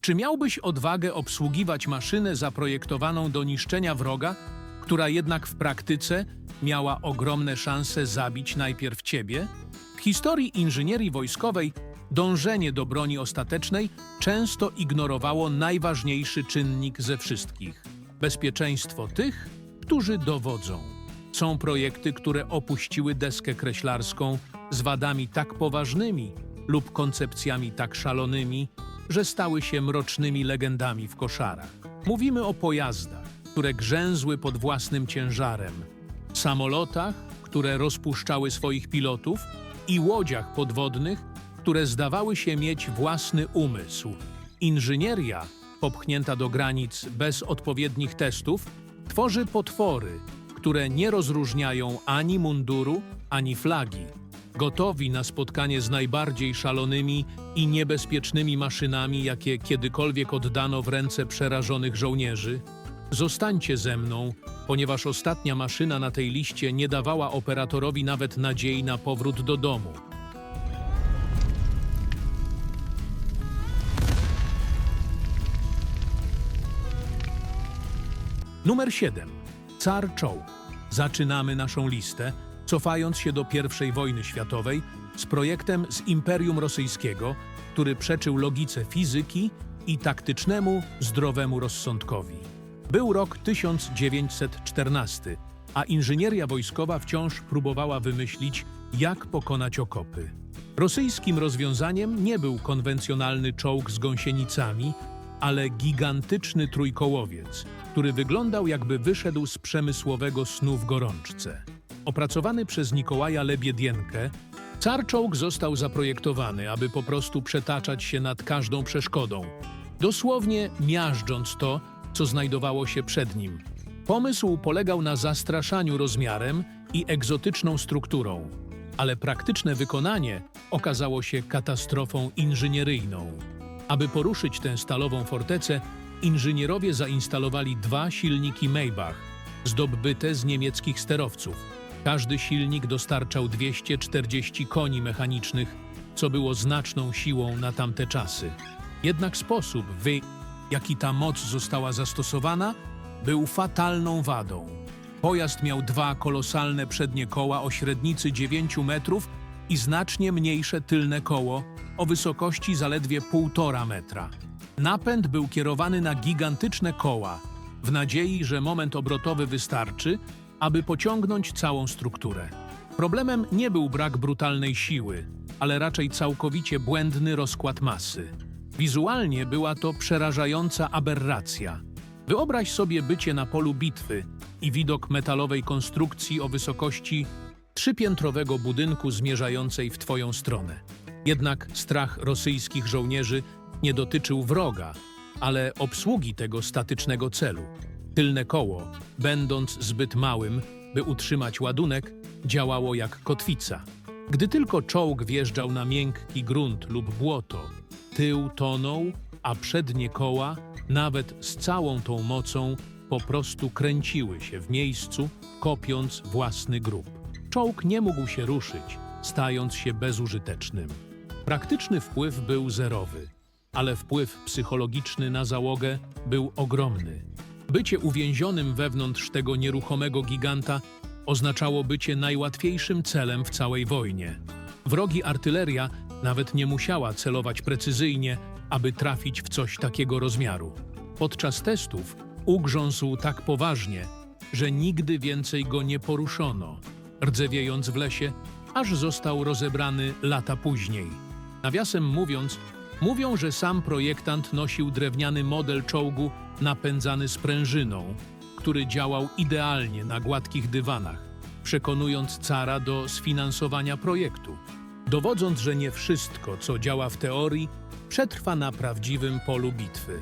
Czy miałbyś odwagę obsługiwać maszynę zaprojektowaną do niszczenia wroga, która jednak w praktyce miała ogromne szanse zabić najpierw ciebie? W historii inżynierii wojskowej dążenie do broni ostatecznej często ignorowało najważniejszy czynnik ze wszystkich bezpieczeństwo tych, którzy dowodzą. Są projekty, które opuściły deskę kreślarską z wadami tak poważnymi lub koncepcjami tak szalonymi, że stały się mrocznymi legendami w koszarach. Mówimy o pojazdach, które grzęzły pod własnym ciężarem, samolotach, które rozpuszczały swoich pilotów i łodziach podwodnych, które zdawały się mieć własny umysł. Inżynieria, popchnięta do granic bez odpowiednich testów, tworzy potwory, które nie rozróżniają ani munduru, ani flagi. Gotowi na spotkanie z najbardziej szalonymi i niebezpiecznymi maszynami, jakie kiedykolwiek oddano w ręce przerażonych żołnierzy? Zostańcie ze mną, ponieważ ostatnia maszyna na tej liście nie dawała operatorowi nawet nadziei na powrót do domu. Numer 7. Car czołg. Zaczynamy naszą listę, cofając się do I wojny światowej z projektem z Imperium Rosyjskiego, który przeczył logice fizyki i taktycznemu, zdrowemu rozsądkowi. Był rok 1914, a inżynieria wojskowa wciąż próbowała wymyślić, jak pokonać okopy. Rosyjskim rozwiązaniem nie był konwencjonalny czołg z gąsienicami, ale gigantyczny trójkołowiec, który wyglądał jakby wyszedł z przemysłowego snu w gorączce. Opracowany przez Nikołaja Lebiedienkę, car czołg został zaprojektowany, aby po prostu przetaczać się nad każdą przeszkodą, dosłownie miażdżąc to, co znajdowało się przed nim. Pomysł polegał na zastraszaniu rozmiarem i egzotyczną strukturą, ale praktyczne wykonanie okazało się katastrofą inżynieryjną. Aby poruszyć tę stalową fortecę, inżynierowie zainstalowali dwa silniki Maybach, zdobyte z niemieckich sterowców. Każdy silnik dostarczał 240 koni mechanicznych, co było znaczną siłą na tamte czasy. Jednak sposób, w jaki ta moc została zastosowana, był fatalną wadą. Pojazd miał dwa kolosalne przednie koła o średnicy 9 metrów i znacznie mniejsze tylne koło o wysokości zaledwie 1,5 metra. Napęd był kierowany na gigantyczne koła, w nadziei, że moment obrotowy wystarczy, aby pociągnąć całą strukturę. Problemem nie był brak brutalnej siły, ale raczej całkowicie błędny rozkład masy. Wizualnie była to przerażająca aberracja. Wyobraź sobie bycie na polu bitwy i widok metalowej konstrukcji o wysokości trzypiętrowego budynku zmierzającej w twoją stronę. Jednak strach rosyjskich żołnierzy nie dotyczył wroga, ale obsługi tego statycznego celu. Tylne koło, będąc zbyt małym, by utrzymać ładunek, działało jak kotwica. Gdy tylko czołg wjeżdżał na miękki grunt lub błoto, tył tonął, a przednie koła, nawet z całą tą mocą, po prostu kręciły się w miejscu, kopiąc własny grób. Czołg nie mógł się ruszyć, stając się bezużytecznym. Praktyczny wpływ był zerowy, ale wpływ psychologiczny na załogę był ogromny. Bycie uwięzionym wewnątrz tego nieruchomego giganta oznaczało bycie najłatwiejszym celem w całej wojnie. Wrogi artyleria nawet nie musiała celować precyzyjnie, aby trafić w coś takiego rozmiaru. Podczas testów ugrzązł tak poważnie, że nigdy więcej go nie poruszono, rdzewiejąc w lesie, aż został rozebrany lata później. Nawiasem mówiąc, mówią, że sam projektant nosił drewniany model czołgu napędzany sprężyną, który działał idealnie na gładkich dywanach, przekonując cara do sfinansowania projektu, dowodząc, że nie wszystko, co działa w teorii, przetrwa na prawdziwym polu bitwy.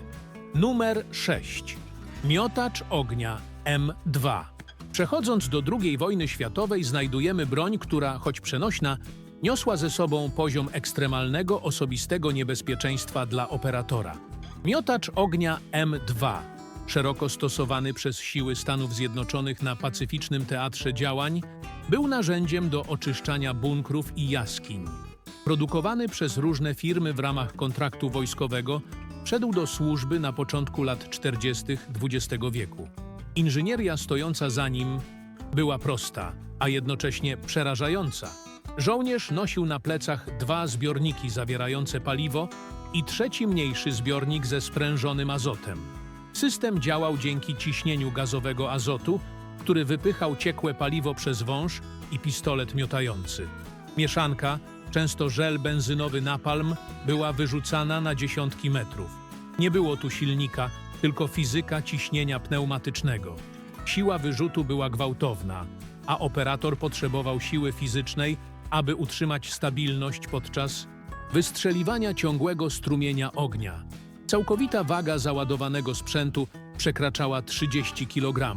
Numer 6. Miotacz ognia M2. Przechodząc do II wojny światowej, znajdujemy broń, która, choć przenośna, niosła ze sobą poziom ekstremalnego osobistego niebezpieczeństwa dla operatora. Miotacz ognia M2, szeroko stosowany przez siły Stanów Zjednoczonych na pacyficznym teatrze działań, był narzędziem do oczyszczania bunkrów i jaskiń. Produkowany przez różne firmy w ramach kontraktu wojskowego, Szedł do służby na początku lat 40. XX wieku. Inżynieria stojąca za nim była prosta, a jednocześnie przerażająca. Żołnierz nosił na plecach dwa zbiorniki zawierające paliwo i trzeci mniejszy zbiornik ze sprężonym azotem. System działał dzięki ciśnieniu gazowego azotu, który wypychał ciekłe paliwo przez wąż i pistolet miotający. Mieszanka, często żel benzynowy napalm, była wyrzucana na dziesiątki metrów. Nie było tu silnika, tylko fizyka ciśnienia pneumatycznego. Siła wyrzutu była gwałtowna, a operator potrzebował siły fizycznej, aby utrzymać stabilność podczas wystrzeliwania ciągłego strumienia ognia. Całkowita waga załadowanego sprzętu przekraczała 30 kg,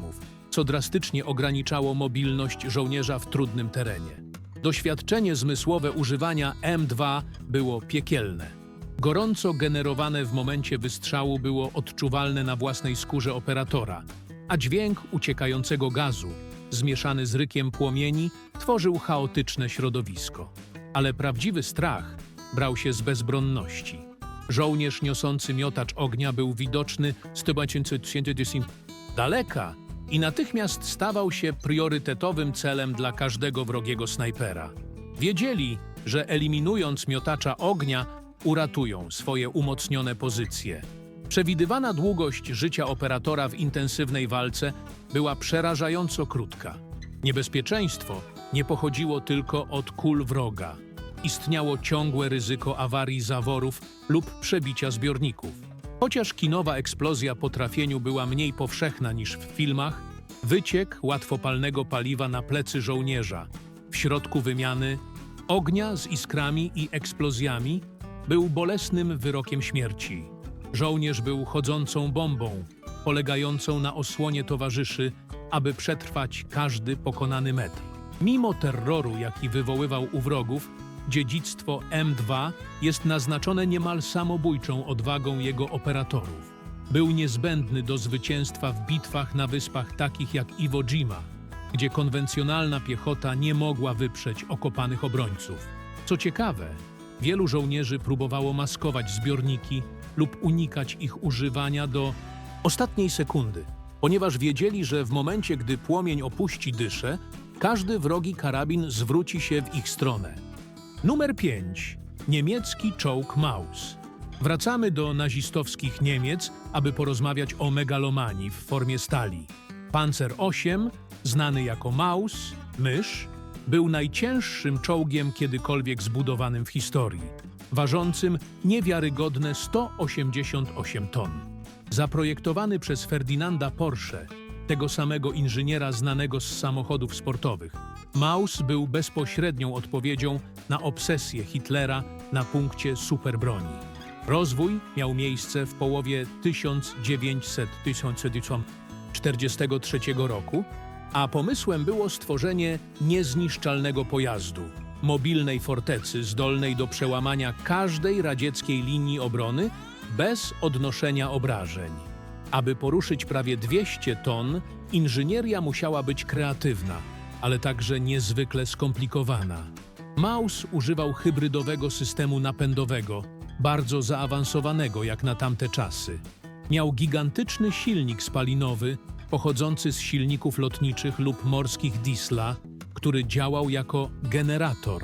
co drastycznie ograniczało mobilność żołnierza w trudnym terenie. Doświadczenie zmysłowe używania M2 było piekielne. Gorąco generowane w momencie wystrzału było odczuwalne na własnej skórze operatora, a dźwięk uciekającego gazu, zmieszany z rykiem płomieni, tworzył chaotyczne środowisko. Ale prawdziwy strach brał się z bezbronności. Żołnierz niosący miotacz ognia był widoczny z daleka i natychmiast stawał się priorytetowym celem dla każdego wrogiego snajpera. Wiedzieli, że eliminując miotacza ognia, uratują swoje umocnione pozycje. Przewidywana długość życia operatora w intensywnej walce była przerażająco krótka. Niebezpieczeństwo nie pochodziło tylko od kul wroga. Istniało ciągłe ryzyko awarii zaworów lub przebicia zbiorników. Chociaż kinowa eksplozja po trafieniu była mniej powszechna niż w filmach, wyciek łatwopalnego paliwa na plecy żołnierza w środku wymiany ognia z iskrami i eksplozjami był bolesnym wyrokiem śmierci. Żołnierz był chodzącą bombą, polegającą na osłonie towarzyszy, aby przetrwać każdy pokonany metr. Mimo terroru, jaki wywoływał u wrogów, dziedzictwo M2 jest naznaczone niemal samobójczą odwagą jego operatorów. Był niezbędny do zwycięstwa w bitwach na wyspach takich jak Iwo Jima, gdzie konwencjonalna piechota nie mogła wyprzeć okopanych obrońców. Co ciekawe, wielu żołnierzy próbowało maskować zbiorniki lub unikać ich używania do ostatniej sekundy, ponieważ wiedzieli, że w momencie, gdy płomień opuści dyszę, każdy wrogi karabin zwróci się w ich stronę. Numer 5. Niemiecki czołg Maus. Wracamy do nazistowskich Niemiec, aby porozmawiać o megalomanii w formie stali. Panzer 8, znany jako Maus, mysz, był najcięższym czołgiem kiedykolwiek zbudowanym w historii, ważącym niewiarygodne 188 ton. Zaprojektowany przez Ferdynanda Porsche, tego samego inżyniera znanego z samochodów sportowych, Maus był bezpośrednią odpowiedzią na obsesję Hitlera na punkcie superbroni. Rozwój miał miejsce w połowie 1943 roku, a pomysłem było stworzenie niezniszczalnego pojazdu, mobilnej fortecy zdolnej do przełamania każdej radzieckiej linii obrony bez odnoszenia obrażeń. Aby poruszyć prawie 200 ton, inżynieria musiała być kreatywna, ale także niezwykle skomplikowana. Maus używał hybrydowego systemu napędowego, bardzo zaawansowanego jak na tamte czasy. Miał gigantyczny silnik spalinowy, pochodzący z silników lotniczych lub morskich Diesla, który działał jako generator.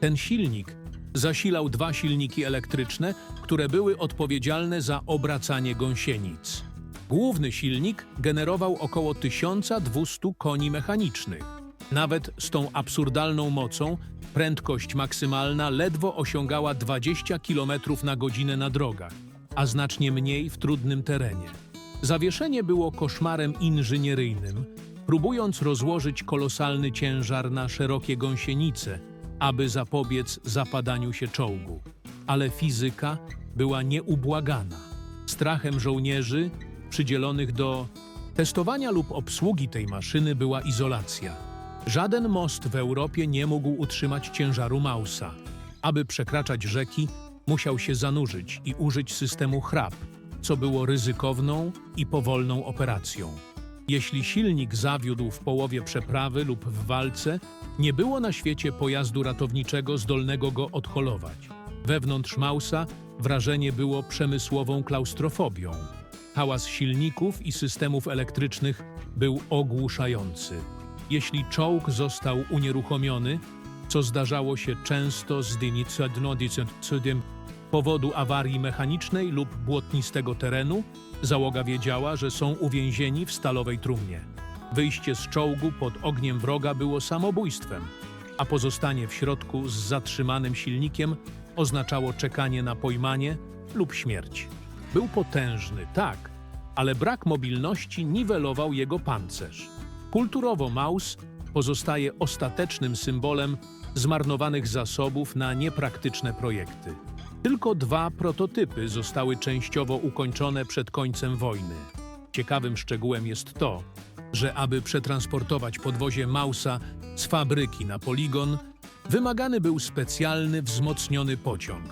Ten silnik zasilał dwa silniki elektryczne, które były odpowiedzialne za obracanie gąsienic. Główny silnik generował około 1200 koni mechanicznych. Nawet z tą absurdalną mocą prędkość maksymalna ledwo osiągała 20 km na godzinę na drogach, a znacznie mniej w trudnym terenie. Zawieszenie było koszmarem inżynieryjnym, próbując rozłożyć kolosalny ciężar na szerokie gąsienice, aby zapobiec zapadaniu się czołgu. Ale fizyka była nieubłagana. Strachem żołnierzy przydzielonych do testowania lub obsługi tej maszyny była izolacja. Żaden most w Europie nie mógł utrzymać ciężaru Mausa. Aby przekraczać rzeki, musiał się zanurzyć i użyć systemu chrap, co było ryzykowną i powolną operacją. Jeśli silnik zawiódł w połowie przeprawy lub w walce, nie było na świecie pojazdu ratowniczego zdolnego go odholować. Wewnątrz Mausa wrażenie było przemysłową klaustrofobią. Hałas silników i systemów elektrycznych był ogłuszający. Jeśli czołg został unieruchomiony, co zdarzało się często z cudem powodu awarii mechanicznej lub błotnistego terenu, załoga wiedziała, że są uwięzieni w stalowej trumnie. Wyjście z czołgu pod ogniem wroga było samobójstwem, a pozostanie w środku z zatrzymanym silnikiem oznaczało czekanie na pojmanie lub śmierć. Był potężny, tak, ale brak mobilności niwelował jego pancerz. Kulturowo Maus pozostaje ostatecznym symbolem zmarnowanych zasobów na niepraktyczne projekty. Tylko dwa prototypy zostały częściowo ukończone przed końcem wojny. Ciekawym szczegółem jest to, że aby przetransportować podwozie Mausa z fabryki na poligon, wymagany był specjalny, wzmocniony pociąg,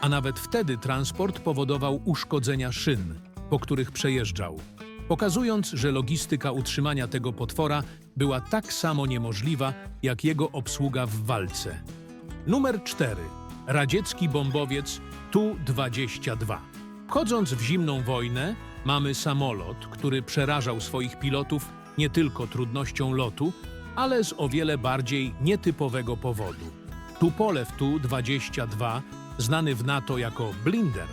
a nawet wtedy transport powodował uszkodzenia szyn, po których przejeżdżał, pokazując, że logistyka utrzymania tego potwora była tak samo niemożliwa, jak jego obsługa w walce. Numer 4. Radziecki bombowiec Tu-22. Wchodząc w zimną wojnę, mamy samolot, który przerażał swoich pilotów nie tylko trudnością lotu, ale z o wiele bardziej nietypowego powodu. Tupolew Tu-22, znany w NATO jako Blinder,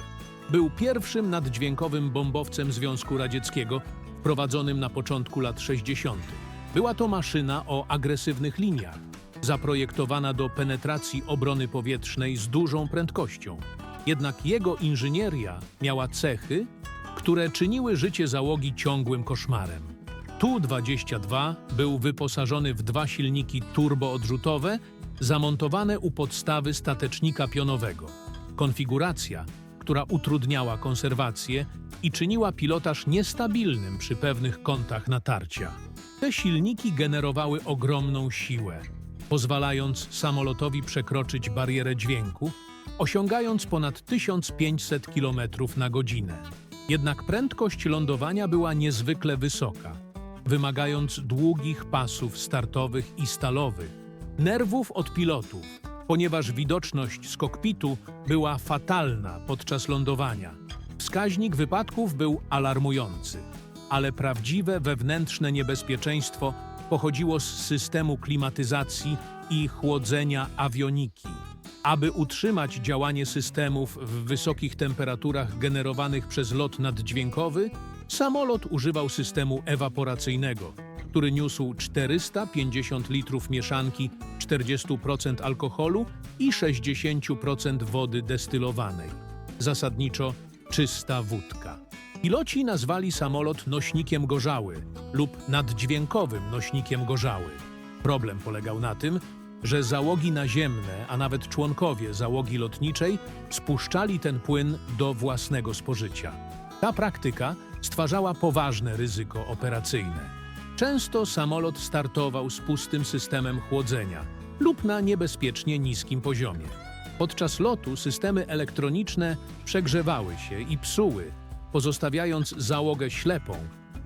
był pierwszym naddźwiękowym bombowcem Związku Radzieckiego wprowadzonym na początku lat 60. Była to maszyna o agresywnych liniach, zaprojektowana do penetracji obrony powietrznej z dużą prędkością. Jednak jego inżynieria miała cechy, które czyniły życie załogi ciągłym koszmarem. Tu-22 był wyposażony w dwa silniki turboodrzutowe zamontowane u podstawy statecznika pionowego. Konfiguracja, która utrudniała konserwację i czyniła pilotaż niestabilnym przy pewnych kątach natarcia. Te silniki generowały ogromną siłę, pozwalając samolotowi przekroczyć barierę dźwięku, osiągając ponad 1500 km na godzinę. Jednak prędkość lądowania była niezwykle wysoka, wymagając długich pasów startowych i stalowych, nerwów od pilotów, ponieważ widoczność z kokpitu była fatalna podczas lądowania. Wskaźnik wypadków był alarmujący, ale prawdziwe wewnętrzne niebezpieczeństwo pochodziło z systemu klimatyzacji i chłodzenia awioniki. Aby utrzymać działanie systemów w wysokich temperaturach generowanych przez lot naddźwiękowy, samolot używał systemu ewaporacyjnego, który niósł 450 litrów mieszanki 40% alkoholu i 60% wody destylowanej. Zasadniczo czysta wódka. Piloci nazwali samolot nośnikiem gorzały lub naddźwiękowym nośnikiem gorzały. Problem polegał na tym, że załogi naziemne, a nawet członkowie załogi lotniczej spuszczali ten płyn do własnego spożycia. Ta praktyka stwarzała poważne ryzyko operacyjne. Często samolot startował z pustym systemem chłodzenia lub na niebezpiecznie niskim poziomie. Podczas lotu systemy elektroniczne przegrzewały się i psuły, pozostawiając załogę ślepą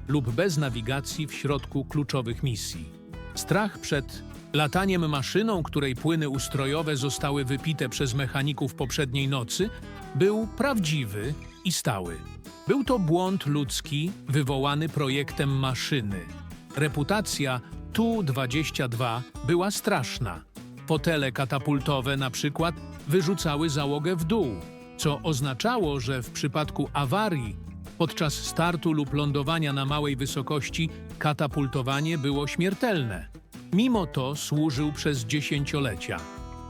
lub bez nawigacji w środku kluczowych misji. Strach przed lataniem maszyną, której płyny ustrojowe zostały wypite przez mechaników poprzedniej nocy, był prawdziwy i stały. Był to błąd ludzki wywołany projektem maszyny. Reputacja Tu-22 była straszna. Fotele katapultowe na przykład wyrzucały załogę w dół, co oznaczało, że w przypadku awarii podczas startu lub lądowania na małej wysokości katapultowanie było śmiertelne. Mimo to służył przez dziesięciolecia.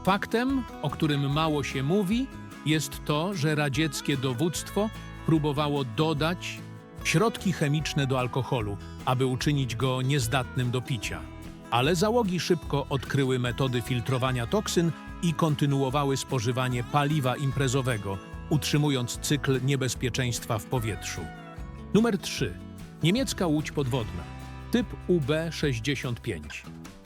Faktem, o którym mało się mówi, jest to, że radzieckie dowództwo próbowało dodać środki chemiczne do alkoholu, aby uczynić go niezdatnym do picia. Ale załogi szybko odkryły metody filtrowania toksyn i kontynuowały spożywanie paliwa imprezowego, utrzymując cykl niebezpieczeństwa w powietrzu. Numer 3. Niemiecka łódź podwodna. Typ UB-65.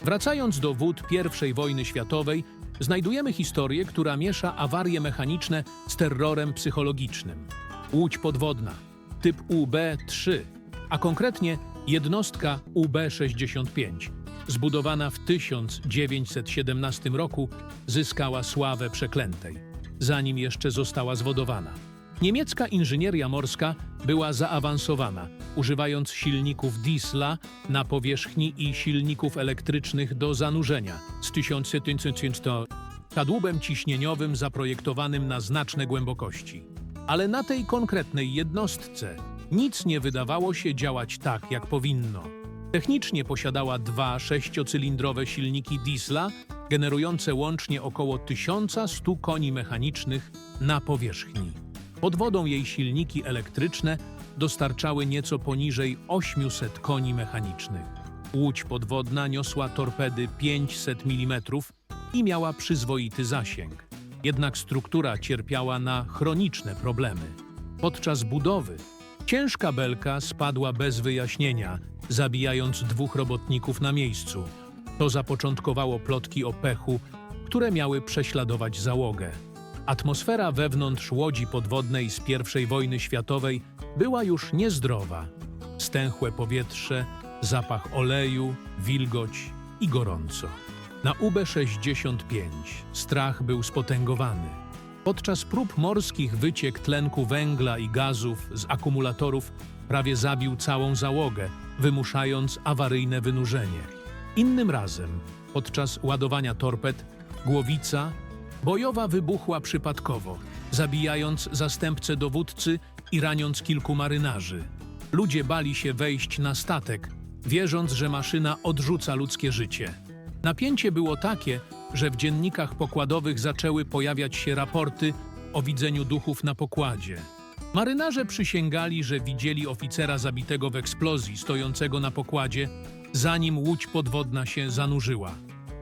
Wracając do wód I wojny światowej, znajdujemy historię, która miesza awarie mechaniczne z terrorem psychologicznym. Łódź podwodna. Typ UB-3, a konkretnie jednostka UB-65, zbudowana w 1917 roku, zyskała sławę przeklętej. zanim jeszcze została zwodowana. Niemiecka inżynieria morska była zaawansowana, używając silników diesla na powierzchni i silników elektrycznych do zanurzenia z 1700 kadłubem ciśnieniowym zaprojektowanym na znaczne głębokości. Ale na tej konkretnej jednostce nic nie wydawało się działać tak, jak powinno. Technicznie posiadała dwa sześciocylindrowe silniki diesla, generujące łącznie około 1100 koni mechanicznych na powierzchni. Pod wodą jej silniki elektryczne dostarczały nieco poniżej 800 koni mechanicznych. Łódź podwodna niosła torpedy 500 mm i miała przyzwoity zasięg. Jednak struktura cierpiała na chroniczne problemy. Podczas budowy ciężka belka spadła bez wyjaśnienia, zabijając dwóch robotników na miejscu. To zapoczątkowało plotki o pechu, które miały prześladować załogę. Atmosfera wewnątrz łodzi podwodnej z I wojny światowej była już niezdrowa. Stęchłe powietrze, zapach oleju, wilgoć i gorąco. Na UB-65 strach był spotęgowany. Podczas prób morskich wyciek tlenku węgla i gazów z akumulatorów prawie zabił całą załogę, wymuszając awaryjne wynurzenie. Innym razem, podczas ładowania torped, głowica bojowa wybuchła przypadkowo, zabijając zastępcę dowódcy i raniąc kilku marynarzy. Ludzie bali się wejść na statek, wierząc, że maszyna odrzuca ludzkie życie. Napięcie było takie, że w dziennikach pokładowych zaczęły pojawiać się raporty o widzeniu duchów na pokładzie. Marynarze przysięgali, że widzieli oficera zabitego w eksplozji stojącego na pokładzie, zanim łódź podwodna się zanurzyła.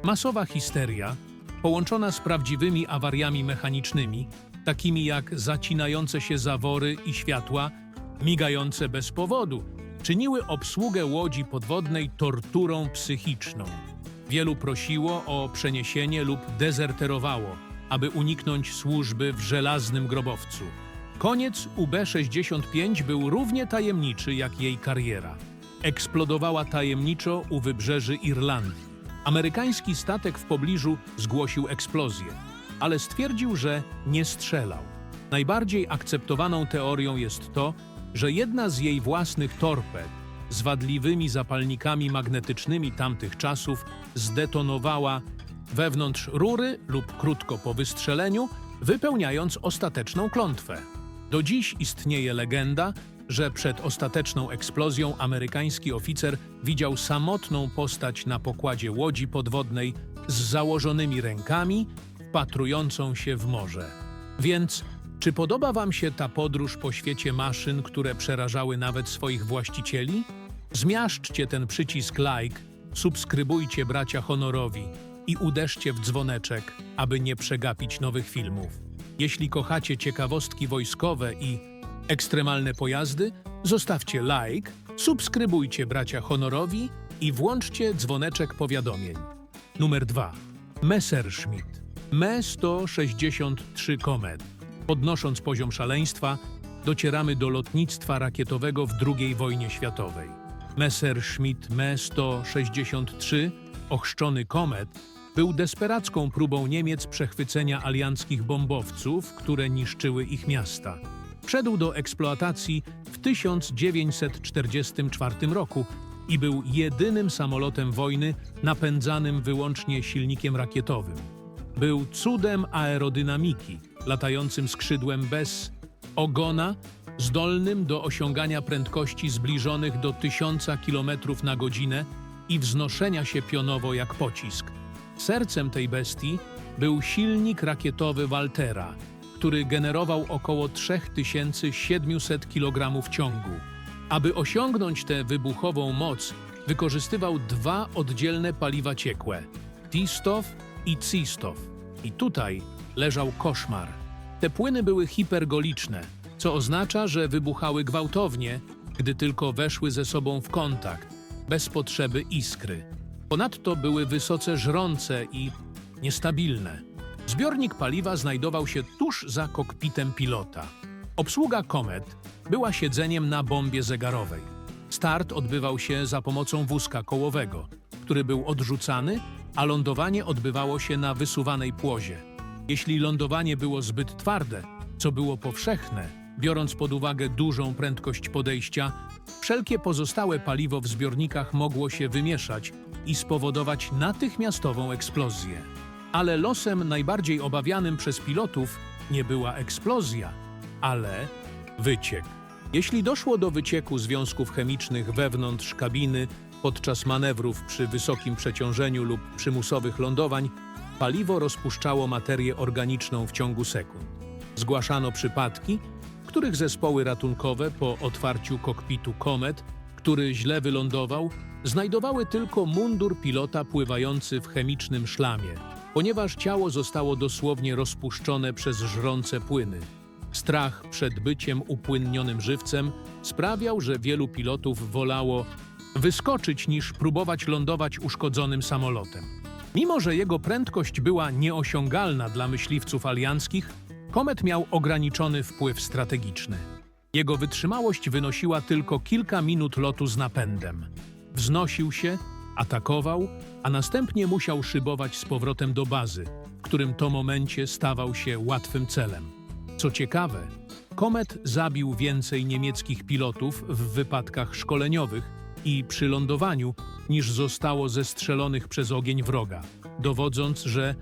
Masowa histeria, połączona z prawdziwymi awariami mechanicznymi, takimi jak zacinające się zawory i światła, migające bez powodu, czyniły obsługę łodzi podwodnej torturą psychiczną. Wielu prosiło o przeniesienie lub dezerterowało, aby uniknąć służby w żelaznym grobowcu. Koniec UB-65 był równie tajemniczy jak jej kariera. Eksplodowała tajemniczo u wybrzeży Irlandii. Amerykański statek w pobliżu zgłosił eksplozję, ale stwierdził, że nie strzelał. Najbardziej akceptowaną teorią jest to, że jedna z jej własnych torped z wadliwymi zapalnikami magnetycznymi tamtych czasów zdetonowała wewnątrz rury lub krótko po wystrzeleniu, wypełniając ostateczną klątwę. Do dziś istnieje legenda, że przed ostateczną eksplozją amerykański oficer widział samotną postać na pokładzie łodzi podwodnej z założonymi rękami, wpatrującą się w morze. Więc czy podoba Wam się ta podróż po świecie maszyn, które przerażały nawet swoich właścicieli? Zmiażdżcie ten przycisk like, subskrybujcie bracia honorowi i uderzcie w dzwoneczek, aby nie przegapić nowych filmów. Jeśli kochacie ciekawostki wojskowe i ekstremalne pojazdy, zostawcie like, subskrybujcie bracia honorowi i włączcie dzwoneczek powiadomień. Numer 2. Messerschmitt. Me-163 Comet. Podnosząc poziom szaleństwa, docieramy do lotnictwa rakietowego w II wojnie światowej. Messerschmitt Me-163, ochrzczony Komet, był desperacką próbą Niemiec przechwycenia alianckich bombowców, które niszczyły ich miasta. Wszedł do eksploatacji w 1944 roku i był jedynym samolotem wojny napędzanym wyłącznie silnikiem rakietowym. Był cudem aerodynamiki, latającym skrzydłem bez ogona, zdolnym do osiągania prędkości zbliżonych do 1000 km na godzinę i wznoszenia się pionowo jak pocisk. Sercem tej bestii był silnik rakietowy Waltera, który generował około 3700 kg ciągu. Aby osiągnąć tę wybuchową moc, wykorzystywał dwa oddzielne paliwa ciekłe Tistow i Cistow. I tutaj leżał koszmar. Te płyny były hipergoliczne, co oznacza, że wybuchały gwałtownie, gdy tylko weszły ze sobą w kontakt, bez potrzeby iskry. Ponadto były wysoce żrące i niestabilne. Zbiornik paliwa znajdował się tuż za kokpitem pilota. Obsługa Comet była siedzeniem na bombie zegarowej. Start odbywał się za pomocą wózka kołowego, który był odrzucany, a lądowanie odbywało się na wysuwanej płozie. Jeśli lądowanie było zbyt twarde, co było powszechne, biorąc pod uwagę dużą prędkość podejścia, wszelkie pozostałe paliwo w zbiornikach mogło się wymieszać i spowodować natychmiastową eksplozję. Ale losem najbardziej obawianym przez pilotów nie była eksplozja, ale wyciek. Jeśli doszło do wycieku związków chemicznych wewnątrz kabiny podczas manewrów przy wysokim przeciążeniu lub przymusowych lądowań, paliwo rozpuszczało materię organiczną w ciągu sekund. Zgłaszano przypadki, w których zespoły ratunkowe po otwarciu kokpitu Comet, który źle wylądował, znajdowały tylko mundur pilota pływający w chemicznym szlamie, ponieważ ciało zostało dosłownie rozpuszczone przez żrące płyny. Strach przed byciem upłynnionym żywcem sprawiał, że wielu pilotów wolało wyskoczyć niż próbować lądować uszkodzonym samolotem. Mimo, że jego prędkość była nieosiągalna dla myśliwców alianckich, Komet miał ograniczony wpływ strategiczny. Jego wytrzymałość wynosiła tylko kilka minut lotu z napędem. Wznosił się, atakował, a następnie musiał szybować z powrotem do bazy, w którym to momencie stawał się łatwym celem. Co ciekawe, Komet zabił więcej niemieckich pilotów w wypadkach szkoleniowych i przy lądowaniu niż zostało zestrzelonych przez ogień wroga, dowodząc, że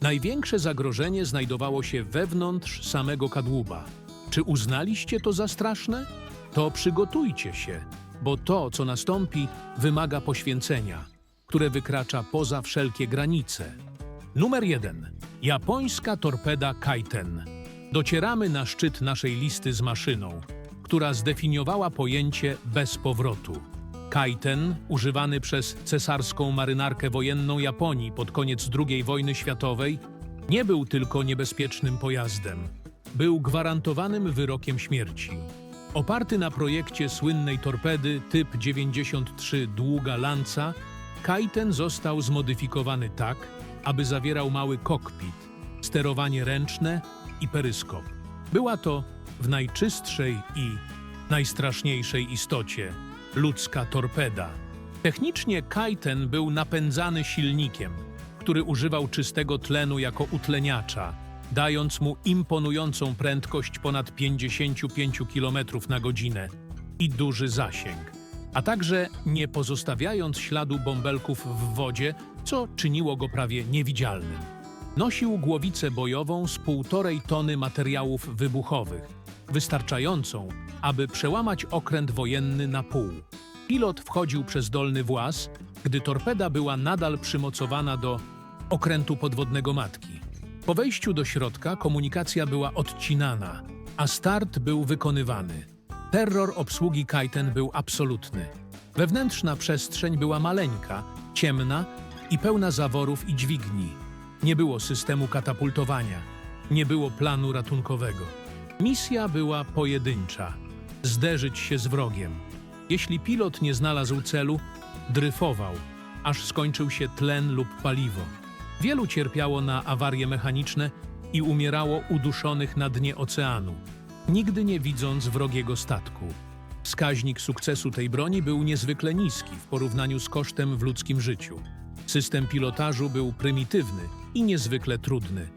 największe zagrożenie znajdowało się wewnątrz samego kadłuba. Czy uznaliście to za straszne? To przygotujcie się, bo to, co nastąpi, wymaga poświęcenia, które wykracza poza wszelkie granice. Numer 1. Japońska torpeda Kaiten. Docieramy na szczyt naszej listy z maszyną, która zdefiniowała pojęcie bez powrotu. Kaiten, używany przez cesarską marynarkę wojenną Japonii pod koniec II wojny światowej, nie był tylko niebezpiecznym pojazdem. Był gwarantowanym wyrokiem śmierci. Oparty na projekcie słynnej torpedy typ 93 Długa Lanca, Kaiten został zmodyfikowany tak, aby zawierał mały kokpit, sterowanie ręczne i peryskop. Była to w najczystszej i najstraszniejszej istocie ludzka torpeda. Technicznie Kaiten był napędzany silnikiem, który używał czystego tlenu jako utleniacza, dając mu imponującą prędkość ponad 55 km na godzinę i duży zasięg, a także nie pozostawiając śladu bąbelków w wodzie, co czyniło go prawie niewidzialnym. Nosił głowicę bojową z półtorej tony materiałów wybuchowych, wystarczającą, aby przełamać okręt wojenny na pół. Pilot wchodził przez dolny włas, gdy torpeda była nadal przymocowana do okrętu podwodnego matki. Po wejściu do środka komunikacja była odcinana, a start był wykonywany. Terror obsługi Kaiten był absolutny. Wewnętrzna przestrzeń była maleńka, ciemna i pełna zaworów i dźwigni. Nie było systemu katapultowania, nie było planu ratunkowego. Misja była pojedyncza zderzyć się z wrogiem. Jeśli pilot nie znalazł celu, dryfował, aż skończył się tlen lub paliwo. Wielu cierpiało na awarie mechaniczne i umierało uduszonych na dnie oceanu, nigdy nie widząc wrogiego statku. Wskaźnik sukcesu tej broni był niezwykle niski w porównaniu z kosztem w ludzkim życiu. System pilotażu był prymitywny i niezwykle trudny.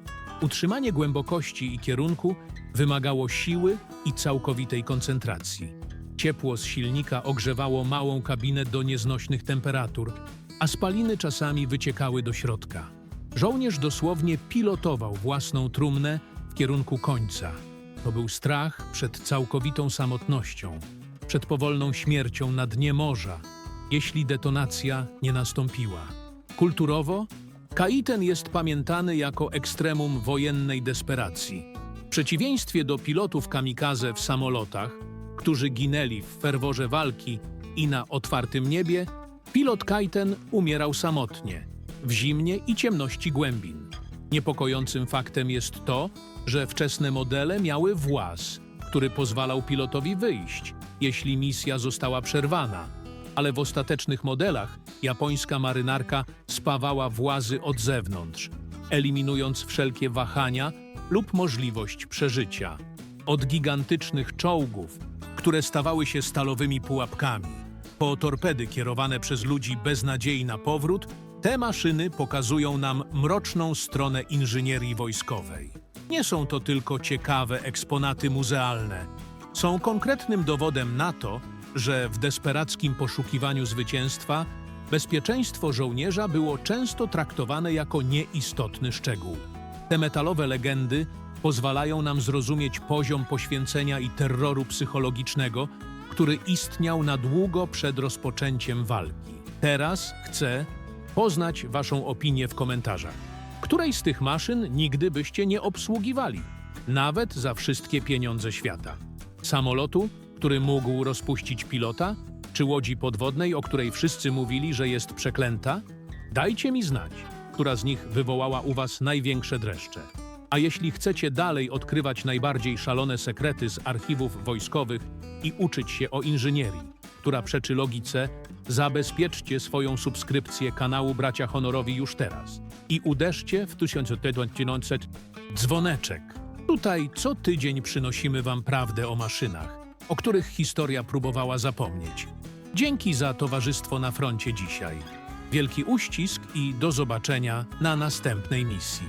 Utrzymanie głębokości i kierunku wymagało siły i całkowitej koncentracji. Ciepło z silnika ogrzewało małą kabinę do nieznośnych temperatur, a spaliny czasami wyciekały do środka. Żołnierz dosłownie pilotował własną trumnę w kierunku końca. To był strach przed całkowitą samotnością, przed powolną śmiercią na dnie morza, jeśli detonacja nie nastąpiła. Kulturowo, Kaiten jest pamiętany jako ekstremum wojennej desperacji. W przeciwieństwie do pilotów kamikaze w samolotach, którzy ginęli w ferworze walki i na otwartym niebie, pilot Kaiten umierał samotnie, w zimnie i ciemności głębin. Niepokojącym faktem jest to, że wczesne modele miały właz, który pozwalał pilotowi wyjść, jeśli misja została przerwana. Ale w ostatecznych modelach japońska marynarka spawała włazy od zewnątrz, eliminując wszelkie wahania lub możliwość przeżycia. Od gigantycznych czołgów, które stawały się stalowymi pułapkami, po torpedy kierowane przez ludzi bez nadziei na powrót, Te maszyny pokazują nam mroczną stronę inżynierii wojskowej. Nie są to tylko ciekawe eksponaty muzealne. Są konkretnym dowodem na to, że w desperackim poszukiwaniu zwycięstwa bezpieczeństwo żołnierza było często traktowane jako nieistotny szczegół. Te metalowe legendy pozwalają nam zrozumieć poziom poświęcenia i terroru psychologicznego, który istniał na długo przed rozpoczęciem walki. Teraz chcę poznać Waszą opinię w komentarzach. Której z tych maszyn nigdy byście nie obsługiwali? Nawet za wszystkie pieniądze świata. Samolotu, który mógł rozpuścić pilota? Czy łodzi podwodnej, o której wszyscy mówili, że jest przeklęta? Dajcie mi znać, która z nich wywołała u Was największe dreszcze. A jeśli chcecie dalej odkrywać najbardziej szalone sekrety z archiwów wojskowych i uczyć się o inżynierii, która przeczy logice, zabezpieczcie swoją subskrypcję kanału Bracia Honorowi już teraz i uderzcie w 1900 dzwoneczek. Tutaj co tydzień przynosimy Wam prawdę o maszynach, o których historia próbowała zapomnieć. Dzięki za towarzystwo na froncie dzisiaj. Wielki uścisk i do zobaczenia na następnej misji.